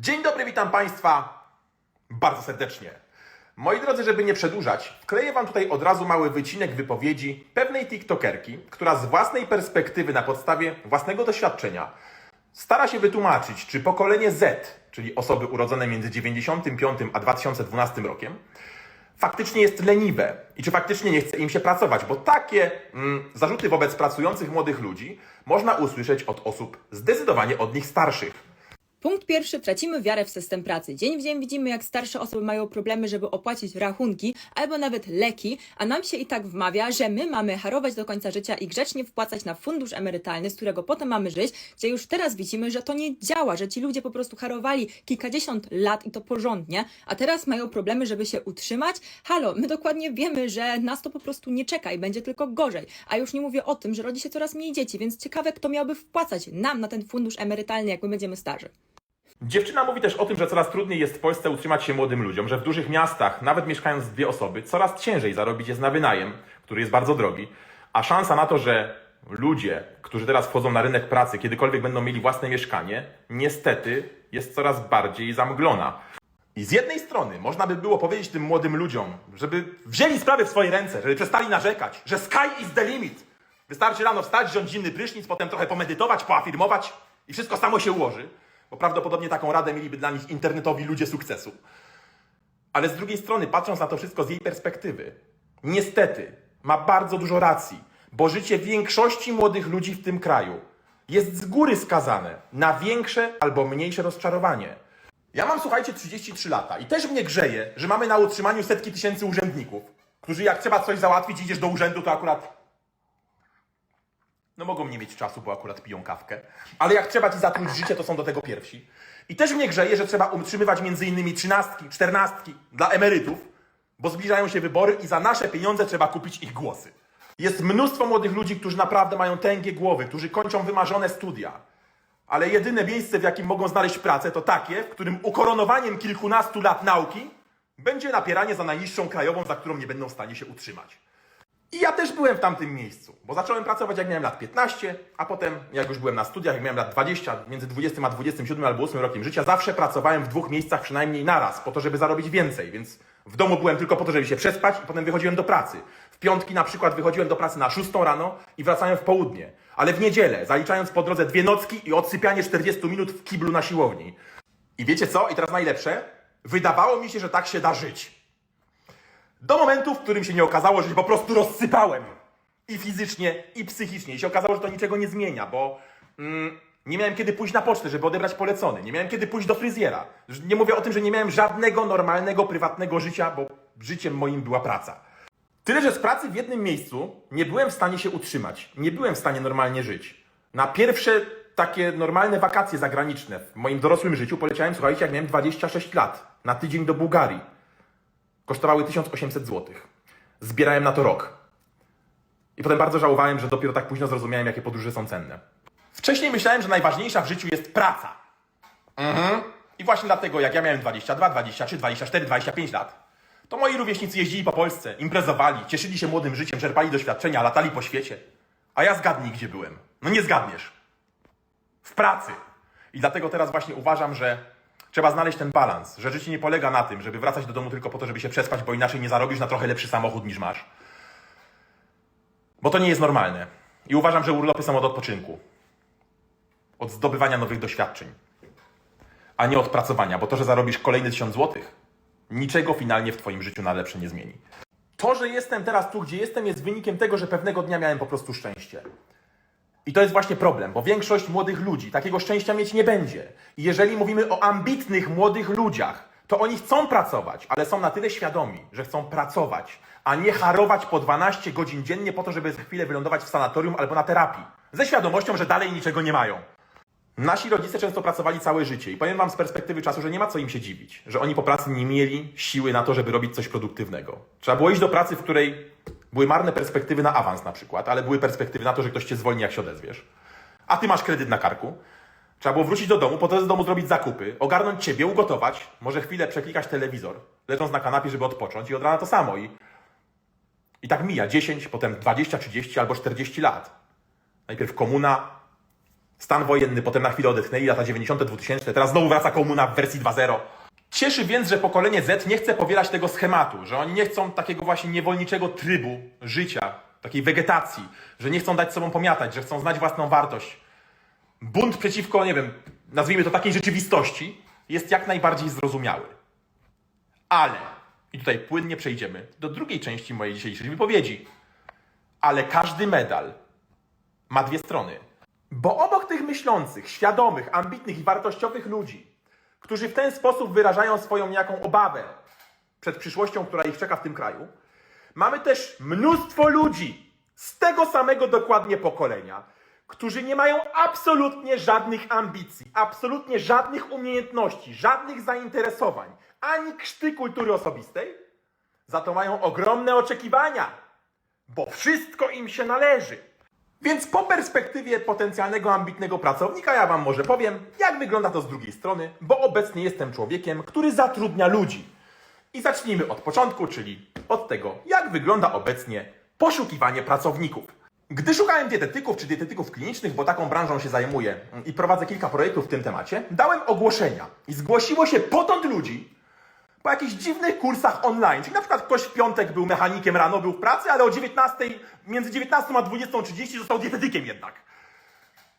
Dzień dobry, witam Państwa bardzo serdecznie. Moi drodzy, żeby nie przedłużać, wkleję Wam tutaj od razu mały wycinek wypowiedzi pewnej TikTokerki, która z własnej perspektywy, na podstawie własnego doświadczenia, stara się wytłumaczyć, czy pokolenie Z, czyli osoby urodzone między 95 a 2012 rokiem, faktycznie jest leniwe i czy faktycznie nie chce im się pracować, bo takie mm, zarzuty wobec pracujących młodych ludzi można usłyszeć od osób zdecydowanie od nich starszych. Punkt pierwszy, tracimy wiarę w system pracy. Dzień w dzień widzimy, jak starsze osoby mają problemy, żeby opłacić rachunki albo nawet leki, a nam się i tak wmawia, że my mamy harować do końca życia i grzecznie wpłacać na fundusz emerytalny, z którego potem mamy żyć, gdzie już teraz widzimy, że to nie działa, że ci ludzie po prostu harowali kilkadziesiąt lat i to porządnie, a teraz mają problemy, żeby się utrzymać. Halo, my dokładnie wiemy, że nas to po prostu nie czeka i będzie tylko gorzej. A już nie mówię o tym, że rodzi się coraz mniej dzieci, więc ciekawe, kto miałby wpłacać nam na ten fundusz emerytalny, jak my będziemy starzy. Dziewczyna mówi też o tym, że coraz trudniej jest w Polsce utrzymać się młodym ludziom, że w dużych miastach, nawet mieszkając dwie osoby, coraz ciężej zarobić jest na wynajem, który jest bardzo drogi, a szansa na to, że ludzie, którzy teraz wchodzą na rynek pracy, kiedykolwiek będą mieli własne mieszkanie, niestety jest coraz bardziej zamglona. I z jednej strony można by było powiedzieć tym młodym ludziom, żeby wzięli sprawy w swoje ręce, żeby przestali narzekać, że sky is the limit. Wystarczy rano wstać, wziąć zimny prysznic, potem trochę pomedytować, poafirmować i wszystko samo się ułoży, bo prawdopodobnie taką radę mieliby dla nich internetowi ludzie sukcesu. Ale z drugiej strony, patrząc na to wszystko z jej perspektywy, niestety ma bardzo dużo racji, bo życie większości młodych ludzi w tym kraju jest z góry skazane na większe albo mniejsze rozczarowanie. Ja mam, słuchajcie, 33 lata i też mnie grzeje, że mamy na utrzymaniu setki tysięcy urzędników, którzy jak trzeba coś załatwić, idziesz do urzędu, to akurat no mogą nie mieć czasu, bo akurat piją kawkę. Ale jak trzeba ci zatruć życie, to są do tego pierwsi. I też mnie grzeje, że trzeba utrzymywać innymi trzynastki, czternastki dla emerytów, bo zbliżają się wybory i za nasze pieniądze trzeba kupić ich głosy. Jest mnóstwo młodych ludzi, którzy naprawdę mają tęgie głowy, którzy kończą wymarzone studia. Ale jedyne miejsce, w jakim mogą znaleźć pracę, to takie, w którym ukoronowaniem kilkunastu lat nauki będzie napieranie za najniższą krajową, za którą nie będą w stanie się utrzymać. I ja też byłem w tamtym miejscu, bo zacząłem pracować jak miałem lat 15, a potem jak już byłem na studiach, jak miałem lat 20, między 20 a 27 albo 8 rokiem życia, zawsze pracowałem w dwóch miejscach przynajmniej naraz, po to, żeby zarobić więcej, więc w domu byłem tylko po to, żeby się przespać i potem wychodziłem do pracy. W piątki na przykład wychodziłem do pracy na 6 rano i wracałem w południe, ale w niedzielę, zaliczając po drodze dwie nocki i odsypianie 40 minut w kiblu na siłowni. I wiecie co? I teraz najlepsze? Wydawało mi się, że tak się da żyć. Do momentu, w którym się nie okazało, że się po prostu rozsypałem. I fizycznie, i psychicznie. I się okazało, że to niczego nie zmienia, bo mm, nie miałem kiedy pójść na pocztę, żeby odebrać polecony. Nie miałem kiedy pójść do fryzjera. Nie mówię o tym, że nie miałem żadnego normalnego, prywatnego życia, bo życiem moim była praca. Tyle, że z pracy w jednym miejscu nie byłem w stanie się utrzymać. Nie byłem w stanie normalnie żyć. Na pierwsze takie normalne wakacje zagraniczne w moim dorosłym życiu poleciałem, słuchajcie, jak miałem 26 lat. Na tydzień do Bułgarii kosztowały 1800 zł. Zbierałem na to rok. I potem bardzo żałowałem, że dopiero tak późno zrozumiałem, jakie podróże są cenne. Wcześniej myślałem, że najważniejsza w życiu jest praca. Mhm. I właśnie dlatego, jak ja miałem 22, 23, 24, 25 lat, to moi rówieśnicy jeździli po Polsce, imprezowali, cieszyli się młodym życiem, czerpali doświadczenia, latali po świecie. A ja zgadnij, gdzie byłem. No nie zgadniesz. W pracy. I dlatego teraz właśnie uważam, że trzeba znaleźć ten balans, że życie nie polega na tym, żeby wracać do domu tylko po to, żeby się przespać, bo inaczej nie zarobisz na trochę lepszy samochód niż masz. Bo to nie jest normalne. I uważam, że urlopy są od odpoczynku. Od zdobywania nowych doświadczeń. A nie od pracowania, bo to, że zarobisz kolejny tysiąc złotych, niczego finalnie w Twoim życiu na lepsze nie zmieni. To, że jestem teraz tu, gdzie jestem, jest wynikiem tego, że pewnego dnia miałem po prostu szczęście. I to jest właśnie problem, bo większość młodych ludzi takiego szczęścia mieć nie będzie. I jeżeli mówimy o ambitnych młodych ludziach, to oni chcą pracować, ale są na tyle świadomi, że chcą pracować, a nie harować po 12 godzin dziennie po to, żeby za chwilę wylądować w sanatorium albo na terapii. Ze świadomością, że dalej niczego nie mają. Nasi rodzice często pracowali całe życie i powiem Wam z perspektywy czasu, że nie ma co im się dziwić, że oni po pracy nie mieli siły na to, żeby robić coś produktywnego. Trzeba było iść do pracy, w której były marne perspektywy na awans na przykład, ale były perspektywy na to, że ktoś Cię zwolni, jak się odezwiesz. A Ty masz kredyt na karku. Trzeba było wrócić do domu, po to z domu zrobić zakupy, ogarnąć Ciebie, ugotować, może chwilę przeklikać telewizor, leżąc na kanapie, żeby odpocząć i od rana to samo. I, i tak mija 10, potem 20, 30 albo 40 lat. Najpierw komuna, Stan wojenny, potem na chwilę odetchnęli, lata 90., 2000, teraz znowu wraca komuna w wersji 2.0. Cieszy więc, że pokolenie Z nie chce powielać tego schematu, że oni nie chcą takiego właśnie niewolniczego trybu życia, takiej wegetacji, że nie chcą dać sobą pomiatać, że chcą znać własną wartość. Bunt przeciwko, nie wiem, nazwijmy to takiej rzeczywistości, jest jak najbardziej zrozumiały. Ale, i tutaj płynnie przejdziemy do drugiej części mojej dzisiejszej wypowiedzi, ale każdy medal ma dwie strony. Bo obok tych myślących, świadomych, ambitnych i wartościowych ludzi, którzy w ten sposób wyrażają swoją jaką obawę przed przyszłością, która ich czeka w tym kraju, mamy też mnóstwo ludzi z tego samego dokładnie pokolenia, którzy nie mają absolutnie żadnych ambicji, absolutnie żadnych umiejętności, żadnych zainteresowań, ani krzty kultury osobistej, za to mają ogromne oczekiwania, bo wszystko im się należy. Więc po perspektywie potencjalnego ambitnego pracownika ja Wam może powiem, jak wygląda to z drugiej strony, bo obecnie jestem człowiekiem, który zatrudnia ludzi. I zacznijmy od początku, czyli od tego, jak wygląda obecnie poszukiwanie pracowników. Gdy szukałem dietetyków czy dietetyków klinicznych, bo taką branżą się zajmuję i prowadzę kilka projektów w tym temacie, dałem ogłoszenia i zgłosiło się potąd ludzi, po jakichś dziwnych kursach online. Czyli na przykład ktoś w piątek był mechanikiem rano, był w pracy, ale o 19, między 19 a 20.30 został dietetykiem jednak.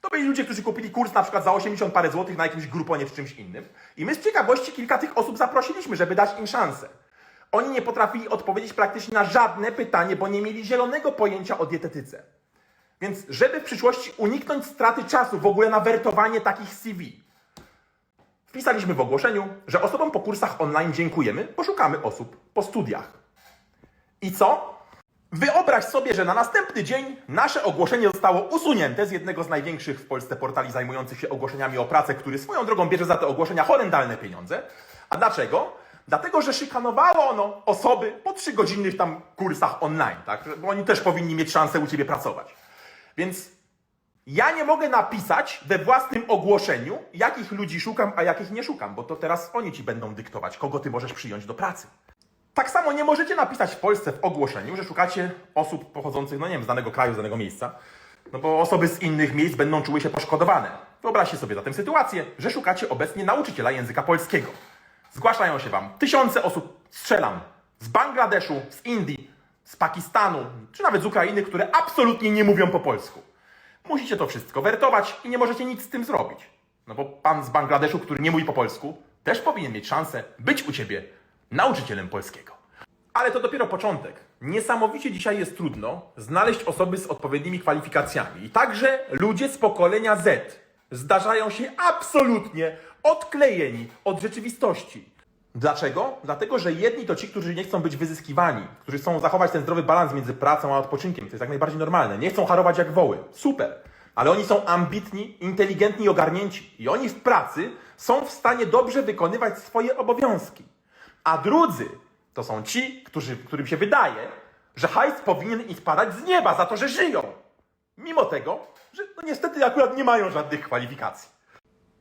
To byli ludzie, którzy kupili kurs na przykład za 80 parę złotych na jakimś gruponie czy czymś innym. I my z ciekawości kilka tych osób zaprosiliśmy, żeby dać im szansę. Oni nie potrafili odpowiedzieć praktycznie na żadne pytanie, bo nie mieli zielonego pojęcia o dietetyce. Więc żeby w przyszłości uniknąć straty czasu w ogóle na wertowanie takich CV, Wpisaliśmy w ogłoszeniu, że osobom po kursach online dziękujemy, poszukamy osób po studiach. I co? Wyobraź sobie, że na następny dzień nasze ogłoszenie zostało usunięte z jednego z największych w Polsce portali zajmujących się ogłoszeniami o pracę, który swoją drogą bierze za te ogłoszenia horrendalne pieniądze. A dlaczego? Dlatego, że szykanowało ono osoby po trzygodzinnych tam kursach online, tak? Bo oni też powinni mieć szansę u Ciebie pracować. Więc ja nie mogę napisać we własnym ogłoszeniu, jakich ludzi szukam, a jakich nie szukam, bo to teraz oni ci będą dyktować, kogo ty możesz przyjąć do pracy. Tak samo nie możecie napisać w Polsce w ogłoszeniu, że szukacie osób pochodzących, no nie wiem, z danego kraju, z danego miejsca, no bo osoby z innych miejsc będą czuły się poszkodowane. Wyobraźcie sobie zatem sytuację, że szukacie obecnie nauczyciela języka polskiego. Zgłaszają się wam tysiące osób, strzelam, z Bangladeszu, z Indii, z Pakistanu, czy nawet z Ukrainy, które absolutnie nie mówią po polsku. Musicie to wszystko wertować i nie możecie nic z tym zrobić. No bo pan z Bangladeszu, który nie mówi po polsku, też powinien mieć szansę być u ciebie nauczycielem polskiego. Ale to dopiero początek. Niesamowicie dzisiaj jest trudno znaleźć osoby z odpowiednimi kwalifikacjami. I także ludzie z pokolenia Z zdarzają się absolutnie odklejeni od rzeczywistości. Dlaczego? Dlatego, że jedni to ci, którzy nie chcą być wyzyskiwani, którzy chcą zachować ten zdrowy balans między pracą a odpoczynkiem. To jest jak najbardziej normalne. Nie chcą harować jak woły. Super. Ale oni są ambitni, inteligentni i ogarnięci. I oni w pracy są w stanie dobrze wykonywać swoje obowiązki. A drudzy to są ci, którzy, którym się wydaje, że hajs powinien im spadać z nieba za to, że żyją. Mimo tego, że no niestety akurat nie mają żadnych kwalifikacji.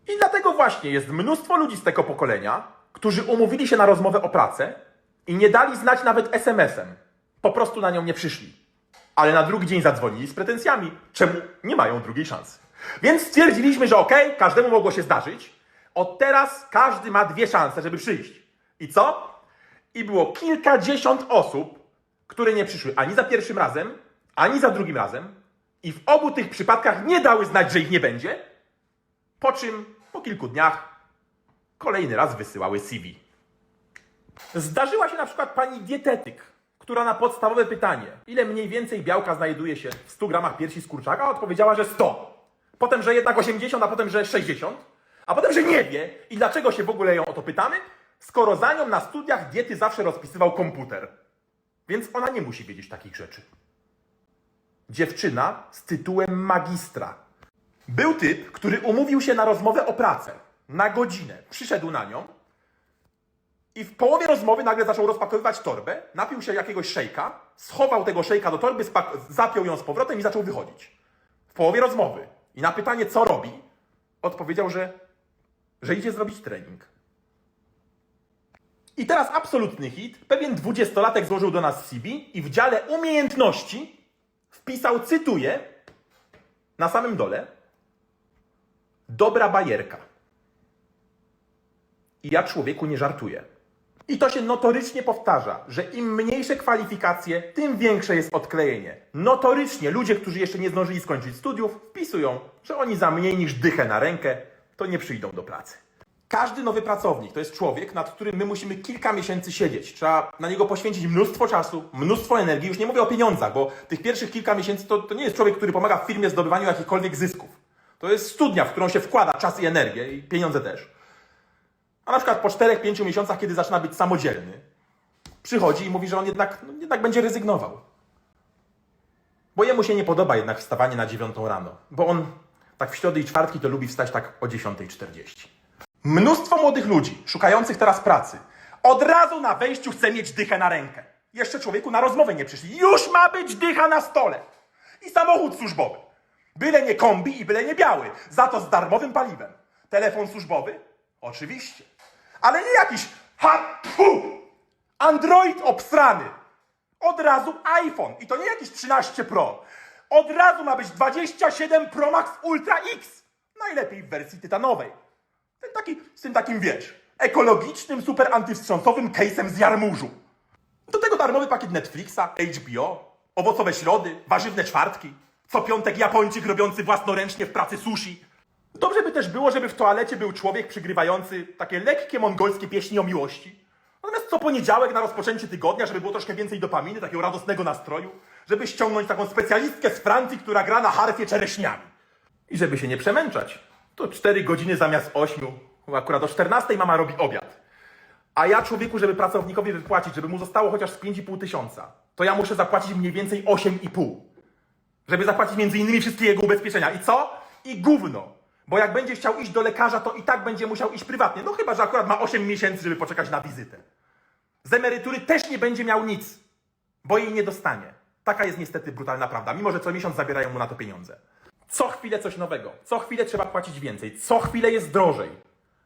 I dlatego właśnie jest mnóstwo ludzi z tego pokolenia, którzy umówili się na rozmowę o pracę i nie dali znać nawet SMS-em. Po prostu na nią nie przyszli. Ale na drugi dzień zadzwonili z pretensjami, czemu nie mają drugiej szansy. Więc stwierdziliśmy, że okej, każdemu mogło się zdarzyć. Od teraz każdy ma dwie szanse, żeby przyjść. I co? I było kilkadziesiąt osób, które nie przyszły ani za pierwszym razem, ani za drugim razem. I w obu tych przypadkach nie dały znać, że ich nie będzie. Po czym po kilku dniach kolejny raz wysyłały CV. Zdarzyła się na przykład pani dietetyk, która na podstawowe pytanie, ile mniej więcej białka znajduje się w 100 gramach piersi z kurczaka, odpowiedziała, że 100. Potem, że jednak 80, a potem, że 60. A potem, że nie wie i dlaczego się w ogóle ją o to pytamy, skoro za nią na studiach diety zawsze rozpisywał komputer. Więc ona nie musi wiedzieć takich rzeczy. Dziewczyna z tytułem magistra. Był typ, który umówił się na rozmowę o pracę. Na godzinę. Przyszedł na nią i w połowie rozmowy nagle zaczął rozpakowywać torbę, napił się jakiegoś szejka, schował tego szejka do torby, zapiął ją z powrotem i zaczął wychodzić. W połowie rozmowy. I na pytanie, co robi, odpowiedział, że, że idzie zrobić trening. I teraz absolutny hit. Pewien dwudziestolatek złożył do nas CV i w dziale umiejętności wpisał, cytuję, na samym dole, dobra bajerka. I ja człowieku nie żartuję. I to się notorycznie powtarza, że im mniejsze kwalifikacje, tym większe jest odklejenie. Notorycznie ludzie, którzy jeszcze nie zdążyli skończyć studiów, wpisują, że oni za mniej niż dychę na rękę, to nie przyjdą do pracy. Każdy nowy pracownik to jest człowiek, nad którym my musimy kilka miesięcy siedzieć. Trzeba na niego poświęcić mnóstwo czasu, mnóstwo energii. Już nie mówię o pieniądzach, bo tych pierwszych kilka miesięcy to, to nie jest człowiek, który pomaga w firmie w zdobywaniu jakichkolwiek zysków. To jest studnia, w którą się wkłada czas i energię i pieniądze też. A na przykład po 4-5 miesiącach, kiedy zaczyna być samodzielny, przychodzi i mówi, że on jednak, no, jednak będzie rezygnował. Bo jemu się nie podoba jednak wstawanie na 9 rano. Bo on tak w środy i czwartki to lubi wstać tak o 10.40. Mnóstwo młodych ludzi szukających teraz pracy od razu na wejściu chce mieć dychę na rękę. Jeszcze człowieku na rozmowę nie przyszli. Już ma być dycha na stole. I samochód służbowy. Byle nie kombi i byle nie biały. Za to z darmowym paliwem. Telefon służbowy? Oczywiście. Ale nie jakiś ha, fu, Android obsrany. Od razu iPhone. I to nie jakiś 13 Pro. Od razu ma być 27 Pro Max Ultra X. Najlepiej w wersji tytanowej. Ten taki, z tym takim, wiesz, ekologicznym, super antywstrząsowym case'em z jarmużu. Do tego darmowy pakiet Netflixa, HBO, owocowe środy, warzywne czwartki, co piątek Japończyk robiący własnoręcznie w pracy sushi. Dobrze by też było, żeby w toalecie był człowiek przygrywający takie lekkie mongolskie pieśni o miłości. Natomiast co poniedziałek na rozpoczęcie tygodnia, żeby było troszkę więcej dopaminy, takiego radosnego nastroju, żeby ściągnąć taką specjalistkę z Francji, która gra na harfie czereśniami. I żeby się nie przemęczać, to 4 godziny zamiast 8, bo akurat o 14 mama robi obiad. A ja człowieku, żeby pracownikowi wypłacić, żeby mu zostało chociaż z 5,5 tysiąca, to ja muszę zapłacić mniej więcej 8,5. Żeby zapłacić między innymi wszystkie jego ubezpieczenia. I co? I gówno. Bo jak będzie chciał iść do lekarza, to i tak będzie musiał iść prywatnie. No chyba, że akurat ma 8 miesięcy, żeby poczekać na wizytę. Z emerytury też nie będzie miał nic, bo jej nie dostanie. Taka jest niestety brutalna prawda, mimo że co miesiąc zabierają mu na to pieniądze. Co chwilę coś nowego, co chwilę trzeba płacić więcej, co chwilę jest drożej.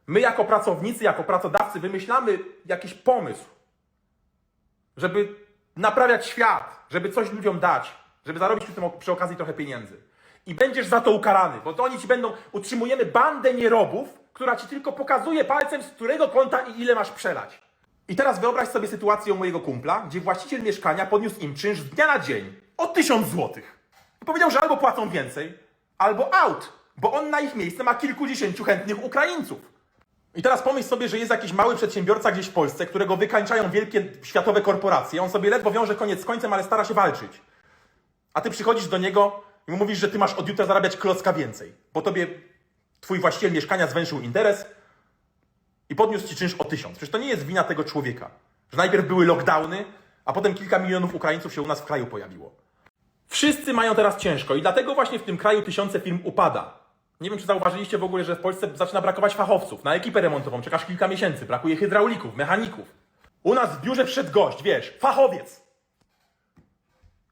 My jako pracownicy, jako pracodawcy wymyślamy jakiś pomysł, żeby naprawiać świat, żeby coś ludziom dać, żeby zarobić przy, tym, przy okazji trochę pieniędzy. I będziesz za to ukarany, bo to oni ci będą, utrzymujemy bandę nierobów, która ci tylko pokazuje palcem, z którego konta i ile masz przelać. I teraz wyobraź sobie sytuację mojego kumpla, gdzie właściciel mieszkania podniósł im czynsz z dnia na dzień o 1000 złotych. I powiedział, że albo płacą więcej, albo out, bo on na ich miejsce ma kilkudziesięciu chętnych Ukraińców. I teraz pomyśl sobie, że jest jakiś mały przedsiębiorca gdzieś w Polsce, którego wykańczają wielkie światowe korporacje. On sobie ledwo wiąże koniec z końcem, ale stara się walczyć. A ty przychodzisz do niego i mówisz, że ty masz od jutra zarabiać klocka więcej, bo tobie twój właściciel mieszkania zwęszył interes i podniósł ci czynsz o tysiąc. Przecież to nie jest wina tego człowieka, że najpierw były lockdowny, a potem kilka milionów Ukraińców się u nas w kraju pojawiło. Wszyscy mają teraz ciężko i dlatego właśnie w tym kraju tysiące firm upada. Nie wiem, czy zauważyliście w ogóle, że w Polsce zaczyna brakować fachowców. Na ekipę remontową czekasz kilka miesięcy. Brakuje hydraulików, mechaników. U nas w biurze wszedł gość, wiesz, fachowiec.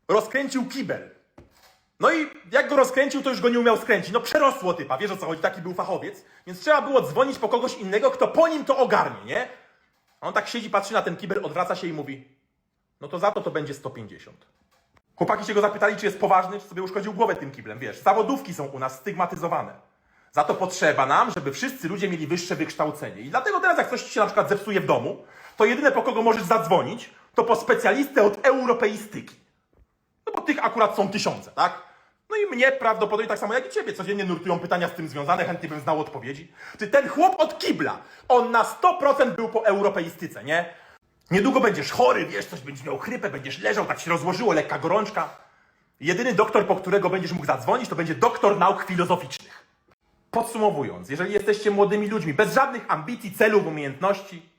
Rozkręcił kibel. No i jak go rozkręcił, to już go nie umiał skręcić. No przerosło typa, wiesz o co chodzi, taki był fachowiec. Więc trzeba było dzwonić po kogoś innego, kto po nim to ogarnie, nie? A on tak siedzi, patrzy na ten kibel, odwraca się i mówi no to za to to będzie 150. Chłopaki się go zapytali, czy jest poważny, czy sobie uszkodził głowę tym kiblem. Wiesz, zawodówki są u nas stygmatyzowane. Za to potrzeba nam, żeby wszyscy ludzie mieli wyższe wykształcenie. I dlatego teraz, jak coś ci się na przykład zepsuje w domu, to jedyne po kogo możesz zadzwonić, to po specjalistę od europeistyki. Bo tych akurat są tysiące, tak? No i mnie prawdopodobnie tak samo jak i ciebie codziennie nurtują pytania z tym związane, chętnie bym znał odpowiedzi. Ty ten chłop od kibla, on na 100% był po europeistyce, nie? Niedługo będziesz chory, wiesz, coś będziesz miał chrypę, będziesz leżał, tak się rozłożyło, lekka gorączka. Jedyny doktor, po którego będziesz mógł zadzwonić, to będzie doktor nauk filozoficznych. Podsumowując, jeżeli jesteście młodymi ludźmi, bez żadnych ambicji, celów, umiejętności,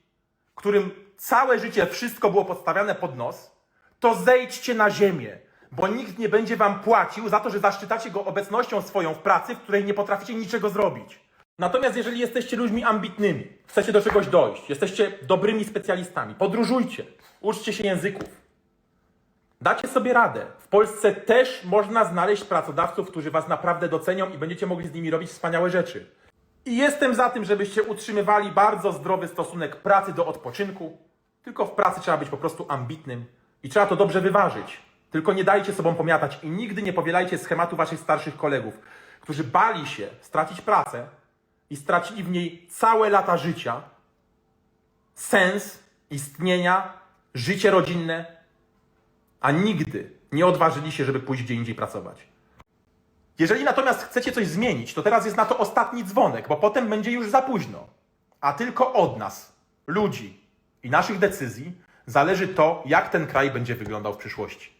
którym całe życie wszystko było podstawiane pod nos, to zejdźcie na ziemię, bo nikt nie będzie wam płacił za to, że zaszczytacie go obecnością swoją w pracy, w której nie potraficie niczego zrobić. Natomiast jeżeli jesteście ludźmi ambitnymi, chcecie do czegoś dojść, jesteście dobrymi specjalistami, podróżujcie, uczcie się języków, dacie sobie radę. W Polsce też można znaleźć pracodawców, którzy was naprawdę docenią i będziecie mogli z nimi robić wspaniałe rzeczy. I jestem za tym, żebyście utrzymywali bardzo zdrowy stosunek pracy do odpoczynku. Tylko w pracy trzeba być po prostu ambitnym i trzeba to dobrze wyważyć. Tylko nie dajcie sobą pomiatać i nigdy nie powielajcie schematu waszych starszych kolegów, którzy bali się stracić pracę, i stracili w niej całe lata życia, sens istnienia, życie rodzinne, a nigdy nie odważyli się, żeby pójść gdzie indziej pracować. Jeżeli natomiast chcecie coś zmienić, to teraz jest na to ostatni dzwonek, bo potem będzie już za późno. A tylko od nas, ludzi i naszych decyzji, zależy to, jak ten kraj będzie wyglądał w przyszłości.